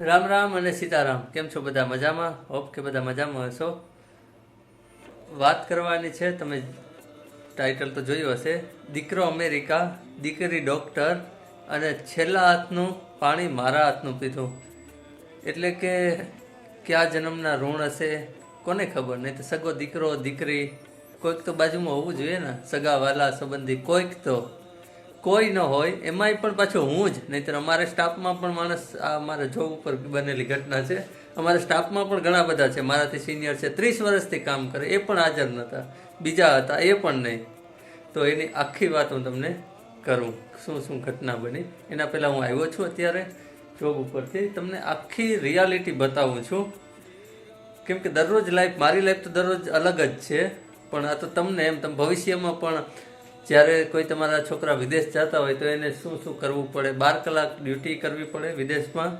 રામ રામ અને સીતારામ. કેમ છો બધા મજામાં? હોપ કે બધા મજામાં હશો. વાત કરવાની છે, તમે ટાઇટલ તો જોયું હશે. દીકરો અમેરિકા, દીકરી ડૉક્ટર અને છેલ્લા હાથનું પાણી મારા હાથનું પીધું. એટલે કે કયા જન્મના ઋણ હશે, કોને ખબર? નહીં તો સગો દીકરો, દીકરી, કોઈક તો બાજુમાં હોવું જોઈએ ને. સગા વાલા, સંબંધી, કોઈક તો. કોઈ ન હોય, એમાંય પણ પાછો હું જ. નહીંતર અમારે સ્ટાફમાં પણ માણસ, આ અમારા જોબ ઉપર બનેલી ઘટના છે. અમારા સ્ટાફમાં પણ ઘણા બધા છે. મારાથી સિનિયર છે, ત્રીસ વર્ષથી કામ કરે, એ પણ હાજર નહોતા. બીજા હતા, એ પણ નહીં. તો એની આખી વાત હું તમને કરું, શું શું ઘટના બની. એના પહેલાં હું આવ્યો છું અત્યારે, જોબ ઉપરથી. તમને આખી રિયાલિટી બતાવું છું. કેમ કે દરરોજ લાઈફ મારી લાઈફ તો દરરોજ અલગ જ છે. પણ આ તો તમને એમ, તમે ભવિષ્યમાં પણ જ્યારે કોઈ તમારા છોકરા વિદેશ જતા હોય તો એને શું શું કરવું પડે? બાર કલાક ડ્યુટી કરવી પડે વિદેશમાં?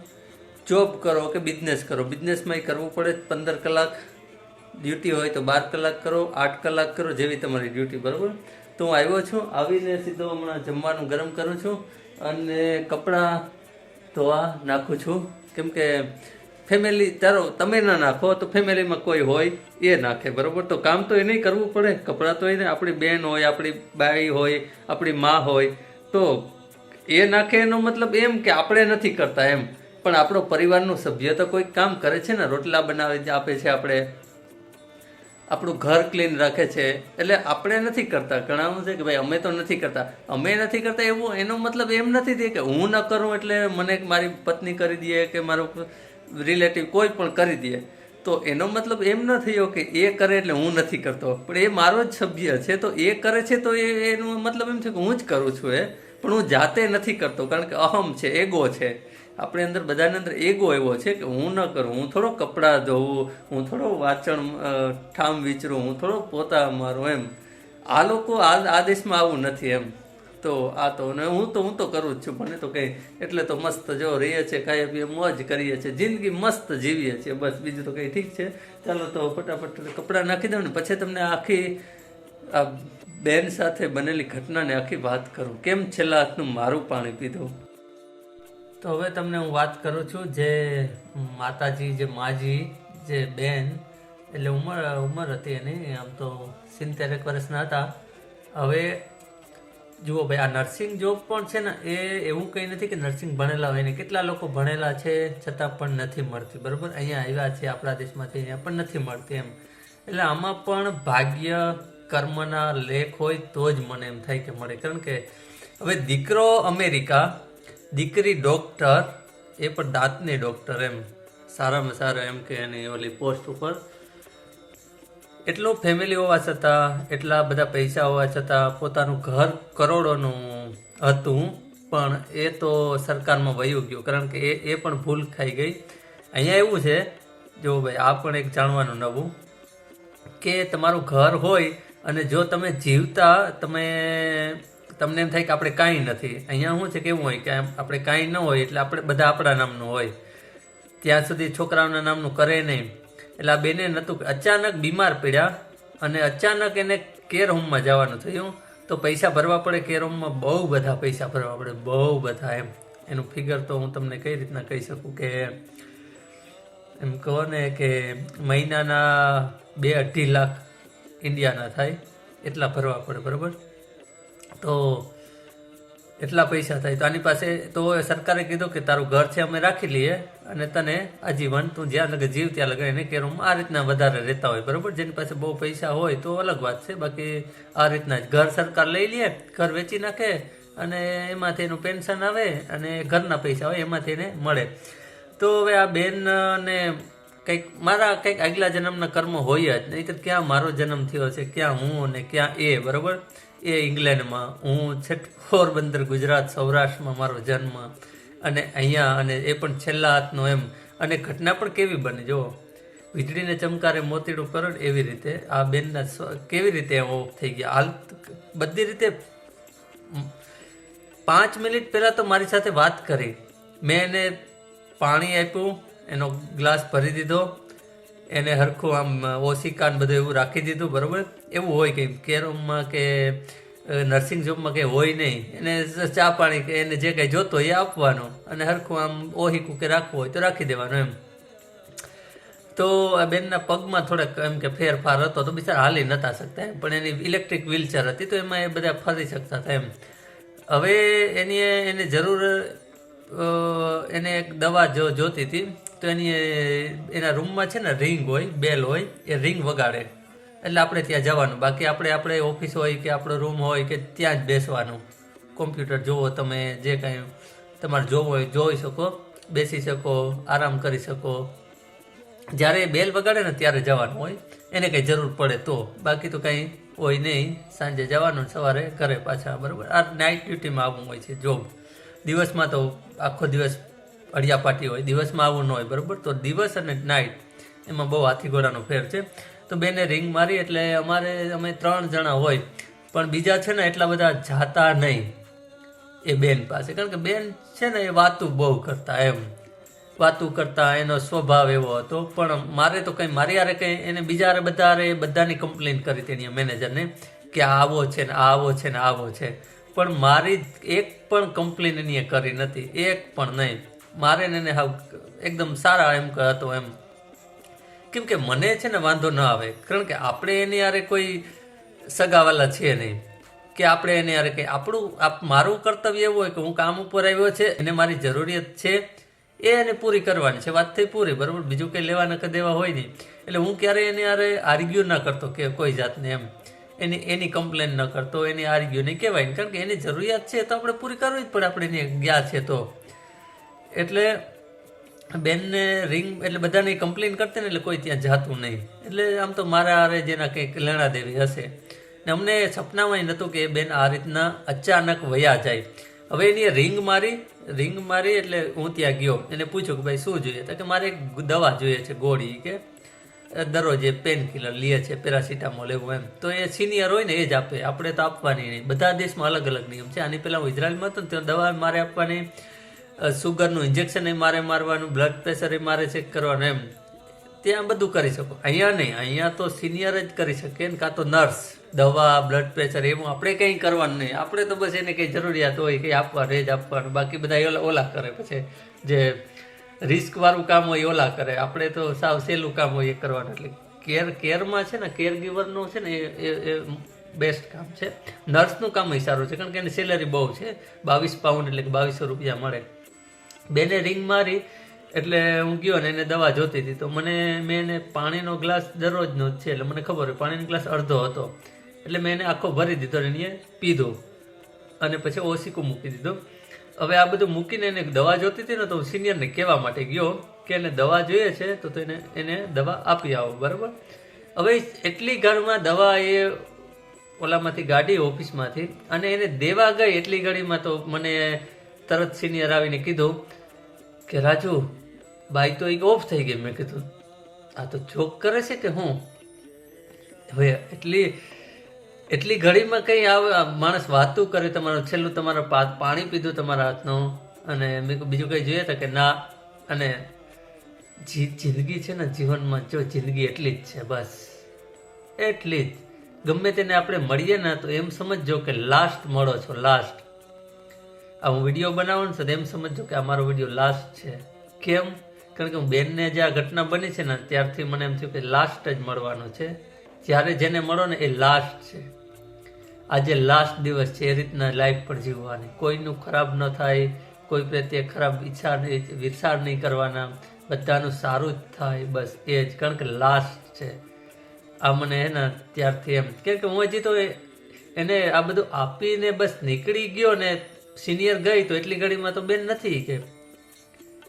જોબ કરો કે બિઝનેસ કરો? બિઝનેસમાં કરવું પડે? પંદર કલાક ડ્યુટી હોય તો બાર કલાક કરો, આઠ કલાક કરો, જેવી તમારી ડ્યુટી બરાબર? તો હું આવ્યો છું, આવીને સીધો હમણાં જમવાનું ગરમ કરું છું અને કપડાં ધોવા નાખું છું. કેમ કે ફેમિલી તારો, તમે ના નાખો તો ફેમિલીમાં કોઈ હોય, એ નાખે, બરાબર? તો કામ તો એને કરવું પડે. કપડાં તો એને, આપણી બેન હોય, આપણી બાઈ હોય, આપણી મા હોય, તો એ નાખે એનો મતલબ એમ કે આપણે નથી કરતા એમ. પણ આપણો પરિવારનું સભ્ય તો કોઈ કામ કરે છે ને, રોટલા બનાવી આપે છે આપણે. આપણું ઘર ક્લીન રાખે છે. એટલે આપણે નથી કરતા. ઘણાનું છે કે ભાઈ, અમે તો નથી કરતા. અમે નથી કરતા એવું, એનો મતલબ એમ નથી કે હું ન કરું એટલે મને મારી પત્ની કરી દે કે મારો રિલેટિવ કોઈ પણ કરી દે, તો એનો મતલબ એમ ન થયો કે એ કરે એટલે હું નથી કરતો. પણ એ મારો જ સભ્ય છે, તો એ કરે છે તો એ એનો મતલબ એમ છે કે હું જ કરું છું એ. પણ હું જાતે નથી કરતો, કારણ કે અહમ છે એગો છે. આપણે અંદર બધાની અંદર એગો એવો છે કે હું ન કરું, હું થોડો કપડાં ધોવું, હું થોડો વાંચણ ઠામ વિચરું, હું થોડો પોતા મારું એમ. આ લોકો આ આ દેશમાં આવું નથી એમ. તો આ તો ને હું તો હું તો કરું જ છું મને તો કંઈ એટલે તો મસ્ત જો રહીએ છીએ ખાઈએ પીએ મોજ કરીએ છીએ, જિંદગી મસ્ત જીવીએ છીએ, બસ બીજું તો કંઈ ઠીક છે. ચાલો તો ફટાફટ કપડાં નાખી દઉં ને પછી તમને આખી આ બેન સાથે બનેલી ઘટનાને આખી વાત કરું. કેમ છેલ્લા હાથનું મારું પાણી પીધું? તો હવે તમને હું વાત કરું છું જે માતાજી, જે માજી, જે બેન, એટલે ઉંમર ઉંમર હતી એની, આમ તો સિત્તેરેક વર્ષના હતા. હવે જુઓ ભાઈ, આ નર્સિંગ જોબ પણ છે ને, એ એવું કંઈ નથી કે નર્સિંગ ભણેલા હોય ને, કેટલા લોકો ભણેલા છે છતાં પણ નથી મળતી, બરાબર? અહીંયા આવ્યા છે, આપણા દેશમાંથી અહીંયા પણ નથી મળતી એમ. એટલે આમાં પણ ભાગ્ય કર્મના લેખ હોય તો જ મને એમ થાય કે મળે. કારણ કે હવે દીકરો અમેરિકા, દીકરી ડૉક્ટર એ પણ દાંતની ડૉક્ટર એમ. સારામાં સારા એમ કે એની ઓલી પોસ્ટ ઉપર એટલું ફેમિલી હોવા છતાં, એટલા બધા પૈસા હોવા છતાં પોતાનું ઘર કરોડોનું હતું, પણ એ તો સરકારમાં વયું ગયું. કારણ કે એ એ પણ ભૂલ ખાઈ ગઈ. અહીંયા એવું છે, જો ભાઈ, આ પણ એક જાણવાનું નવું, કે તમારું ઘર હોય અને જો તમે જીવતા, તમે, તમને એમ થાય કે આપણે કાંઈ નથી. અહીંયા શું છે કેવું હોય કે આપણે કાંઈ ન હોય એટલે આપણે બધા આપણા નામનું હોય. ત્યાં સુધી છોકરાઓના નામનું કરે નહીં. એટલે આ બેને નહોતું અચાનક બીમાર પડ્યા અને અચાનક એને કેર હોમમાં જવાનું થયું. તો પૈસા ભરવા પડે કેર હોમમાં બહુ બધા પૈસા ભરવા પડે, બહુ બધા એમ. એનું ફિગર તો હું તમને કઈ રીતના કહી શકું કે એમ કહો ને કે મહિનાના બે અઢી લાખ ઇન્ડિયાના થાય, એટલા ભરવા પડે, બરાબર? તો એટલા પૈસા થાય. તો આની પાસે તો સરકારે કીધું કે તારું ઘર છે, અમે રાખી લઈએ અને તને આજીવન તું જ્યાં લગે જીવ ત્યાં લગે એને કેરું આ રીતના વધારે રહેતા હોય, બરાબર? જેની પાસે બહુ પૈસા હોય તો અલગ વાત છે. બાકી આ રીતના જ ઘર સરકાર લઈ લે, ઘર વેચી નાખે અને એમાંથી એનું પેન્શન આવે અને ઘરના પૈસા હોય એમાંથી એને મળે. તો હવે આ બેન ને કંઈક મારા કંઈક આગલા જન્મના કર્મ હોય જ નહીં, તો ક્યાં મારો જન્મ થયો છે, ક્યાં હું અને ક્યાં એ, બરાબર? એ ઇંગ્લેન્ડમાં. હું છેક પોરબંદર ગુજરાત, સૌરાષ્ટ્રમાં મારો જન્મ અને અહીંયા અને એ પણ છેલ્લા હાથનો એમ. અને ઘટના પણ કેવી બની? જો વીજળીને ચમકારે મોતીડું કરડ એવી રીતે આ બેનના કેવી રીતે ઓફ થઈ ગયા? હાલ બધી રીતે પાંચ મિનિટ પહેલાં તો મારી સાથે વાત કરી. મેં એને પાણી આપ્યું, એનો ગ્લાસ ભરી દીધો એને હરખું આમ ઓશિકાન બધું એવું રાખી દીધું, બરાબર? એવું હોય કે કેરમમાં કે નર્સિંગ જોબમાં કંઈ હોય નહીં. એને ચા પાણી કે એને જે કંઈ જોતો એ આપવાનો અને હરખું આમ ઓહિકું કે રાખવું હોય તો રાખી દેવાનું એમ. તો આ બેનના પગમાં થોડાક એમ કે ફેરફાર હતો તો બિચારા હાલી નતા શકતા એમ, પણ એની ઇલેક્ટ્રિક વ્હીલચેર હતી તો એમાં એ બધા ફરી શકતા હતા એમ. હવે એની એને જરૂર એને એક દવા જો, જોતી હતી. તો એની એના રૂમમાં છે ને રિંગ હોય બેલ હોય, એ રિંગ વગાડે. એટલે આપણે ત્યાં જવાનું. બાકી આપણે આપણે ઓફિસ હોય કે આપણો રૂમ હોય કે ત્યાં જ બેસવાનું. કોમ્પ્યુટર જોવો તમે, જે કાંઈ તમારે જોવું હોય, જોઈ શકો, બેસી શકો, આરામ કરી શકો. જ્યારે બેલ વગાડે ને ત્યારે જવાનું હોય. એને કંઈ જરૂર પડે તો. બાકી તો કંઈ હોય નહીં. સાંજે જવાનું, સવારે ઘરે પાછા, બરાબર? આ નાઇટ ડ્યુટીમાં આવવું હોય છે જોબ દિવસમાં તો આખો દિવસ અડિયાપાટી હોય, દિવસમાં આવું ન હોય, બરાબર? તો દિવસ અને નાઇટ એમાં બહુ હાથી ઘોડાનો ફેર છે. તો બેને રિંગ મારી એટલે અમારે, અમે ત્રણ જણા હોય, પણ બીજા છે ને એટલા બધા જાતા નહીં એ બેન પાસે. કારણ કે બેન છે ને એ વાતું બહુ કરતા એમ. વાતું કરતા એનો સ્વભાવ એવો હતો. પણ મારે તો કંઈ, મારી હારે કંઈ, એને બીજા બધા બધાની કમ્પ્લેન કરી તેની મેનેજરને કે આવો છે ને આવો છે ને આવો છે. પણ મારી એક પણ કમ્પ્લેન એની કરી નથી. એક પણ નહીં. મારે ને એને હાવ એકદમ સારા એમ હતો એમ. કેમ કે મને છે ને વાંધો ન આવે. કારણ કે આપણે એની હારે કોઈ સગાવાલા છીએ નહીં. કે આપણે એને યારે કે આપણું, આપ મારું કર્તવ્ય એવું હોય કે હું કામ ઉપર આવ્યો છે, એને મારી જરૂરિયાત છે, એ એને પૂરી કરવાની છે. વાત થઈ પૂરી, બરાબર? બીજું કંઈ લેવા નકર દેવા હોય નહીં. એટલે હું ક્યારેય એને યારે આર્ગ્યુ ના કરતો કે કોઈ જાતને એમ. એની એની કમ્પ્લેન ન કરતો, એની આર્ગ્યુ નહીં કહેવાય. કારણ કે એની જરૂરિયાત છે તો આપણે પૂરી કરવી જ પડે. આપણે એની ગયા છે તો. એટલે બેનને રિંગ એટલે બધાને કમ્પ્લેન કરતી ને એટલે કોઈ ત્યાં જાતું નહીં. એટલે આમ તો મારા હારે જેના કંઈક લેણા દેવી હશે. ને અમને સપનામાં નહોતું કે એ બેન આ રીતના અચાનક વયા જાય. હવે એની રિંગ મારી રિંગ મારી એટલે હું ત્યાં ગયો. એને પૂછ્યું કે ભાઈ શું જોઈએ? તો કે મારે એક દવા જોઈએ છે ગોળી કે દરરોજ એ પેન કિલર લે છે પેરાસિટામોલ એવું એમ. તો એ સિનિયર હોય ને એ જ આપે. આપણે તો આપવાની નહીં. બધા દેશમાં અલગ અલગ નિયમ છે. આની પહેલાં હું ઇઝરાયલમાં હતો ને ત્યાં દવા મારે આપવાની સુગરનું ઇન્જેક્શન એ મારે મારવાનું બ્લડ પ્રેશર એ મારે ચેક કરવાનું એમ. ત્યાં બધું કરી શકો. અહીંયા નહીં, અહીંયા તો સિનિયર જ કરી શકે ને, કાં તો નર્સ દવા બ્લડ પ્રેશર એમ આપણે કંઈ કરવાનું નહીં. આપણે તો બસ એને કંઈ જરૂરિયાત હોય કંઈ આપવા, રેજ આપવાનું, બાકી બધા એ ઓલા- કરે પછી. જે રિસ્કવાળું કામ હોય એ ઓલા કરે. આપણે તો સાવ સહેલું કામ હોય એ કરવાનું. એટલે કેર કેરમાં છે ને કેર ગીવરનું છે ને એ એ બેસ્ટ કામ છે. નર્સનું કામ એ સારું છે, કારણ કે એની સેલરી બહુ છે. બાવીસ પાઉન્ડ એટલે કે બાવીસો રૂપિયા મળે. બેને રિંગ મારી, એટલે હું ગયો ને એને દવા જોતી હતી. તો મને, મેં એને પાણીનો ગ્લાસ દરરોજનો જ છે, એટલે મને ખબર હોય, પાણીનો ગ્લાસ અડધો હતો. એટલે મેં એને આખો ભરી દીધો અને એને પીધો. અને પછી ઓસીકું મૂકી દીધો. હવે આ બધું મૂકીને એને દવા જોતી હતી ને, તો હું સિનિયરને કહેવા માટે ગયો કે એને દવા જોઈએ છે તો એને એને દવા આપી આવો, બરાબર? હવે એટલી ઘરમાં દવા એ ઓલામાંથી ગાડી ઓફિસમાંથી, અને એને દેવા ગઈ એટલી ઘડીમાં તો મને તરત સિનિયર આવીને કીધું કે રાજુ, બાઈ તો એક ઓફ થઈ ગઈ. મેં કીધું, આ તો જોક કરે છે કે હું? હવે એટલી એટલી ઘડીમાં કંઈ આવે માણસ વાતું કરે, તમારું છેલ્લું તમારા પાત પાણી પીધું તમારા હાથનું, અને મેં બીજું કંઈ જોઈએ તો કે ના, અને જિંદગી છે ને જીવનમાં જો જિંદગી એટલી જ છે, બસ. એટલી જ. ગમે તેને આપણે મળીએ ને તો એમ સમજજો કે લાસ્ટ મળો છો લાસ્ટ આ હું વીડિયો બનાવું ને તો એમ સમજજો કે આ મારો વીડિયો લાસ્ટ છે. કેમ? કારણ કે હું બેનને જે આ ઘટના બની છે ને ત્યારથી મને એમ થયું કે લાસ્ટ જ મળવાનું છે. જ્યારે જેને મળો ને એ લાસ્ટ છે. આજે લાસ્ટ દિવસ છે એ રીતના લાઈફ પર જીવવાની. કોઈનું ખરાબ ન થાય, કોઈ પ્રત્યે ખરાબ ઈચ્છા નહીં વિચાર નહીં કરવાના. બધાનું સારું જ થાય, બસ એ જ. કારણ કે લાસ્ટ છે. આ મને હે ને ત્યારથી એમ. કે હું હજી તો એને આ બધું આપીને બસ નીકળી ગયો ને સિનિયર ગઈ તો એટલી ઘડીમાં તો બેન નથી કે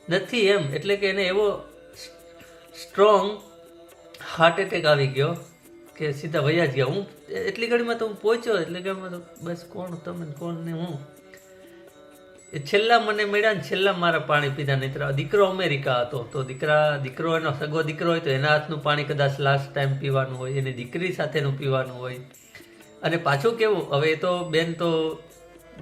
નથી એમ. એટલે કે એને એવો સ્ટ્રોંગ હાર્ટ એટેક આવી ગયો કે સીધા વયા જ ગયા. હું એટલી ઘડીમાં તો હું પહોંચ્યો, એટલે કે બસ કોણ તમે કોણ ને હું. એ છેલ્લા મને મળ્યા ને છેલ્લા મારા પાણી પીધા નહીં દીકરો અમેરિકા હતો. તો દીકરા, દીકરો એનો સગો દીકરો હોય તો એના હાથનું પાણી કદાચ લાસ્ટ ટાઈમ પીવાનું હોય, એની દીકરી સાથેનું પીવાનું હોય. અને પાછું કેવું, હવે તો બેન તો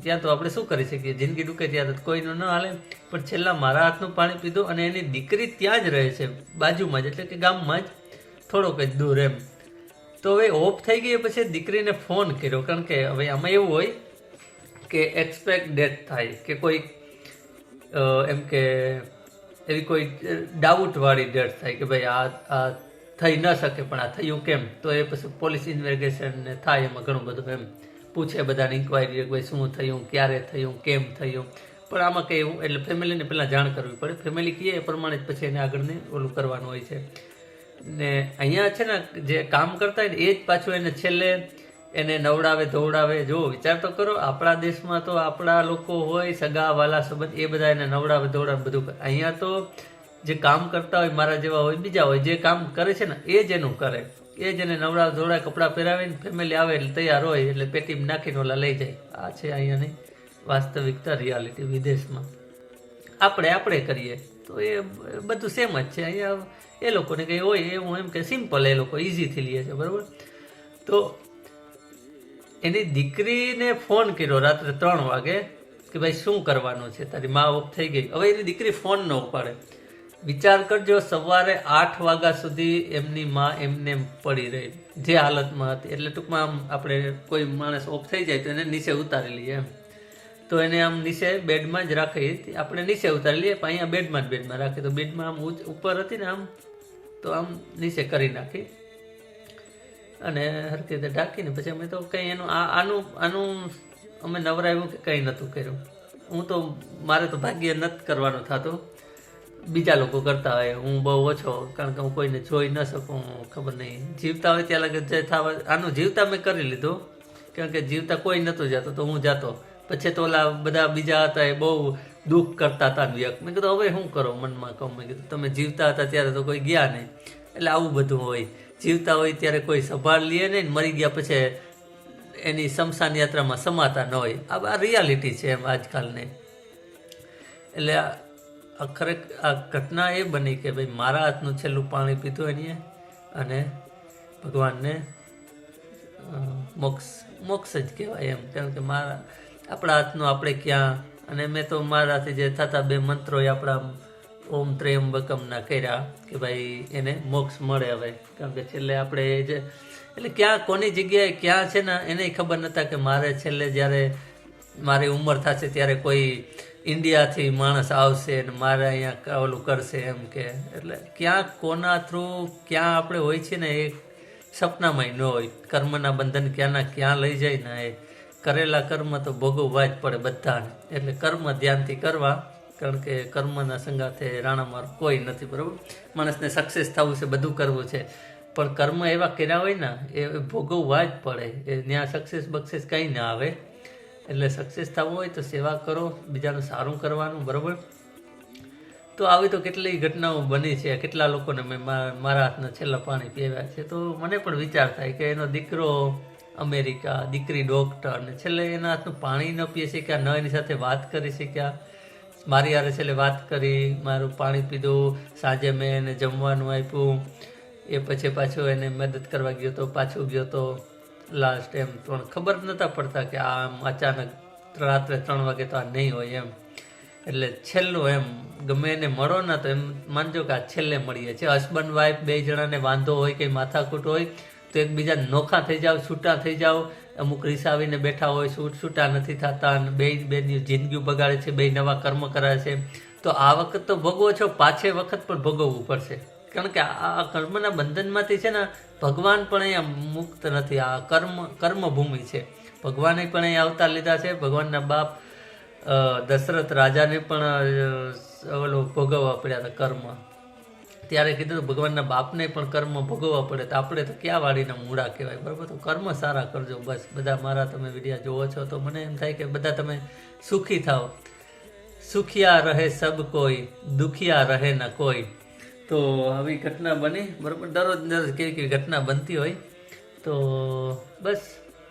ત્યાં તો આપણે શું કરી શકીએ? જિંદગી ડૂકે ત્યાં તો કોઈનું ન હાલે. પણ છેલ્લા મારા હાથનું પાણી પીધું અને એની દીકરી ત્યાં જ રહે છે, બાજુમાં જ, એટલે કે ગામમાં જ. થોડોક જ દૂર એમ. તો હવે ઓફ થઈ ગઈ, પછી દીકરીને ફોન કર્યો. કારણ કે હવે આમાં એવું હોય કે એક્સપેક્ટ ડેથ થાય, કે કોઈ એમ કે એવી કોઈ ડાઉટવાળી ડેટ થાય કે ભાઈ આ આ થઈ ન શકે, પણ આ થયું કેમ? તો એ પછી પોલીસ ઇન્વેસ્ટિગેશન થાય એમાં ઘણું બધું એમ. પૂછે બધાને ઇન્ક્વાયરી ભાઈ શું થયું, ક્યારે થયું, કેમ થયું? પણ આમાં કંઈ એવું, એટલે ફેમિલીને પહેલાં જાણ કરવી પડે. ફેમિલી કહે એ પ્રમાણે જ પછી એને આગળને ઓલું કરવાનું હોય છે. ને અહીંયા છે ને જે કામ કરતા હોય ને, એ જ પાછું એને છેલ્લે એને નવડાવે, ધોવડાવે. જો વિચાર તો કરો, આપણા દેશમાં તો આપણા લોકો હોય, સગા, વાલા, સંબંધ, એ બધા એને નવડાવે, ધોવડાવે, બધું કરે. અહીંયા તો જે કામ કરતા હોય, મારા જેવા હોય, બીજા હોય, જે કામ કરે છે ને, એ જ એનું કરે. એ જ એને નવરા ધોળા કપડાં પહેરાવીને ફેમિલી આવે એટલે તૈયાર હોય એટલે પેટીમાં નાખીને ઓલા લઈ જાય. આ છે અહીંયાની વાસ્તવિકતા રિયાલિટી વિદેશમાં. આપણે આપણે કરીએ. તો એ બધું સેમ જ છે. અહીંયા એ લોકોને કંઈ હોય એ હું એમ કે સિમ્પલ એ લોકો ઇઝીથી લે છે, બરાબર? તો એની દીકરીને ફોન કર્યો રાત્રે ત્રણ વાગે કે ભાઈ શું કરવાનું છે? તારી મા ઓફ થઈ ગઈ. હવે એની દીકરી ફોન ન ઉપાડે. વિચાર કરજો, સવારે આઠ વાગ્યા સુધી એમની માં એમને એમ પડી રહી, જે હાલતમાં હતી. એટલે ટૂંકમાં આમ આપણે કોઈ માણસ ઓફ થઈ જાય તો એને નીચે ઉતારી લઈએ એમ. તો એને આમ નીચે બેડમાં જ રાખી હતી. આપણે નીચે ઉતારી લઈએ, પણ અહીંયા બેડમાં જ બેડમાં રાખી તો બેડમાં આમ ઉપર હતી ને આમ, તો આમ નીચે કરી નાખી. અને હરકી ઢાંકીને પછી અમે તો કંઈ એનું આનું આનું અમે નવરાવ્યું કે કંઈ નહોતું કર્યું. હું તો, મારે તો ભાગ્ય નથી કરવાનું થતું. બીજા લોકો કરતા હોય, હું બહુ ઓછો, કારણ કે હું કોઈને જોઈ ન શકું ખબર નહીં. જીવતા હોય ત્યાં લગે જે થવા આનું જીવતા મેં કરી લીધું, કારણ કે જીવતા કોઈ નહોતું જતો, તો હું જાતો. પછી તો ઓલા બધા બીજા હતા એ બહુ દુઃખ કરતા હતા વ્યક્ત મેં કીધું, હવે શું કરો મનમાં કહું? મેં કીધું, તમે જીવતા હતા ત્યારે તો કોઈ ગયા નહીં. એટલે આવું બધું હોય. જીવતા હોય ત્યારે કોઈ સંભાળ લે નહીં મરી ગયા પછી એની શમશાન યાત્રામાં સમાતા ન હોય. આ રિયાલિટી છે એમ આજકાલની. એટલે આ આ ઘટના એ બની કે ભાઈ મારા હાથનું છેલ્લું પાણી પીધું એની અને ભગવાનને મોક્ષ મોક્ષ જ કહેવાય એમ. કારણ કે મારા, આપણા હાથનું આપણે ક્યાં? અને મેં તો મારાથી જે થતા બે મંત્રો આપણા ઓમ ત્રયંબકમના કર્યા કે ભાઈ એને મોક્ષ મળે હવે. કારણ કે છેલ્લે આપણે એ જે, એટલે ક્યાં, કોની જગ્યાએ ક્યાં છે ને એને ખબર નતા કે મારે છેલ્લે જ્યારે મારી ઉંમર થશે ત્યારે કોઈ ઇન્ડિયાથી માણસ આવશે ને મારે અહીંયા ઓલું કરશે એમ કે. એટલે ક્યાં કોના થ્રુ ક્યાં આપણે હોય છે ને એ સપનામાંય ન હોય. કર્મના બંધન ક્યાંના ક્યાં લઈ જાય ને એ કરેલા કર્મ તો ભોગવવા જ પડે બધાને. એટલે કર્મ ધ્યાનથી કરવા, કારણ કે કર્મના સંગાથે રાણામાર કોઈ નથી, બરાબર? માણસને સક્સેસ થવું છે, બધું કરવું છે. પણ કર્મ એવા કર્યા હોય ને, એ ભોગવવા જ પડે. એ ત્યાં સક્સેસ બક્સેસ કંઈ ના આવે. એટલે સક્સેસ થવું હોય તો સેવા કરો, બીજાનું સારું કરવાનું, બરાબર? તો આવી તો કેટલી ઘટનાઓ બની છે, કેટલા લોકોને મેં મારા હાથના છેલ્લા પાણી પીવ્યા છે. તો મને પણ વિચાર થાય કે એનો દીકરો અમેરિકા, દીકરી ડોક્ટર ને છેલ્લે એના હાથનું પાણી ન પીએ શક્યા, ન એની સાથે વાત કરી શક્યા. મારી યારે છેલ્લે વાત કરી, મારું પાણી પીધું, સાંજે મેં એને જમવાનું આપ્યું. એ પછી પાછો એને મદદ કરવા ગયો તો પાછું ગયો તો લાસ્ટ એમ. પણ ખબર જ નહોતા પડતા કે આ આમ અચાનક રાત્રે ત્રણ વાગે તો આ નહીં હોય એમ. એટલે છેલ્લું એમ, ગમે એને મળો ને તો એમ માનજો કે આ છેલ્લે મળીએ છીએ. હસબન્ડ વાઈફ બે જણાને વાંધો હોય કે માથાકૂટ હોય, તો એકબીજા નોખા થઈ જાઓ, છૂટા થઈ જાઓ. અમુક રીસાવીને બેઠા હોય છૂટ છૂટા નથી થતા અને બે બેની જિંદગી બગાડે છે, બે નવા કર્મ કરે છે. તો આ વખત તો ભોગવો છો, પાછે વખત પણ ભોગવવું પડશે. કારણ કે આ કર્મના બંધનમાંથી છે ને ભગવાન પણ અહીંયા મુક્ત નથી. આ કર્મ, કર્મભૂમિ છે. ભગવાને પણ અહીંયા અવતાર લીધા છે. ભગવાનના બાપ દશરથ રાજાને પણ ઓલું ભોગવવા પડ્યા હતા કર્મ. ત્યારે કીધું ભગવાનના બાપને પણ કર્મ ભોગવવા પડે તો આપણે તો ક્યાં વાળીના મૂળા કહેવાય? બરાબર? તો કર્મ સારા કરજો. બસ, બધા મારા તમે વિડીયા જોવો છો તો મને એમ થાય કે બધા તમે સુખી થાઓ. સુખિયા રહે સબ કોઈ, દુખિયા રહે ન કોઈ. તો આવી ઘટના બની. બરાબર? દરરોજ દરરોજ કેવી કેવી ઘટના બનતી હોય. તો બસ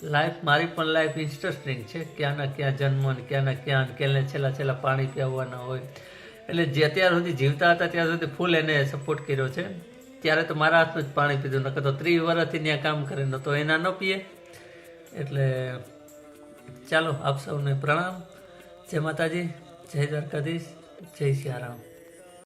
લાઈફ મારી પણ લાઈફ ઇન્ટરેસ્ટિંગ છે ક્યાંના ક્યાં જન્મ ને ક્યાંના ક્યાં કેને છેલ્લા છેલ્લા પાણી પીવવાના હોય. એટલે જે અત્યાર સુધી જીવતા હતા, ત્યાં સુધી ફૂલ એને સપોર્ટ કર્યો છે. ત્યારે તો મારા હાથનું જ પાણી પીધું. નકર તો ત્રીસ વર્ષથી ત્યાં કામ કરે ન તો એના ન પીએ. એટલે ચાલો આપ સૌને પ્રણામ. જય માતાજી, જય દ્વારકાધીશ, જય સિયારામ.